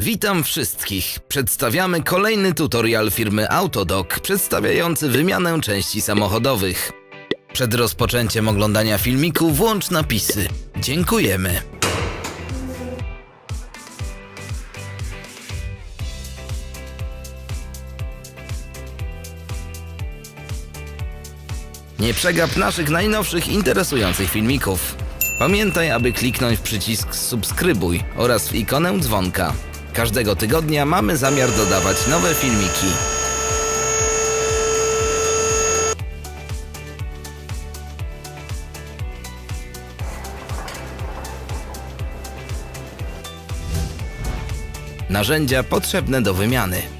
Witam wszystkich. Przedstawiamy kolejny tutorial firmy Autodoc przedstawiający wymianę części samochodowych. Przed rozpoczęciem oglądania filmiku włącz napisy. Dziękujemy. Nie przegap naszych najnowszych interesujących filmików. Pamiętaj, aby kliknąć w przycisk subskrybuj oraz w ikonę dzwonka. Każdego tygodnia mamy zamiar dodawać nowe filmiki. Narzędzia potrzebne do wymiany.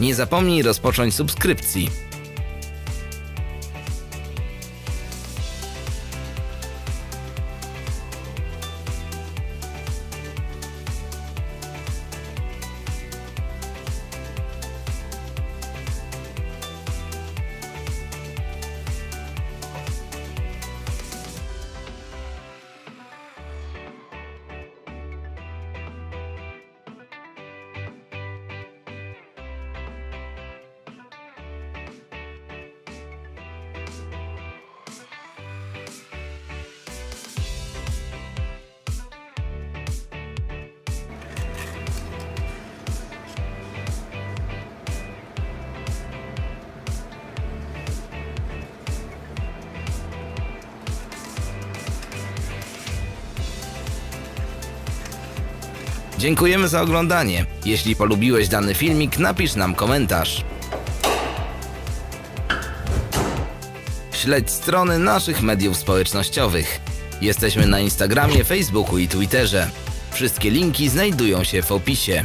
Nie zapomnij rozpocząć subskrypcji. Dziękujemy za oglądanie. Jeśli polubiłeś dany filmik, napisz nam komentarz. Śledź strony naszych mediów społecznościowych. Jesteśmy na Instagramie, Facebooku i Twitterze. Wszystkie linki znajdują się w opisie.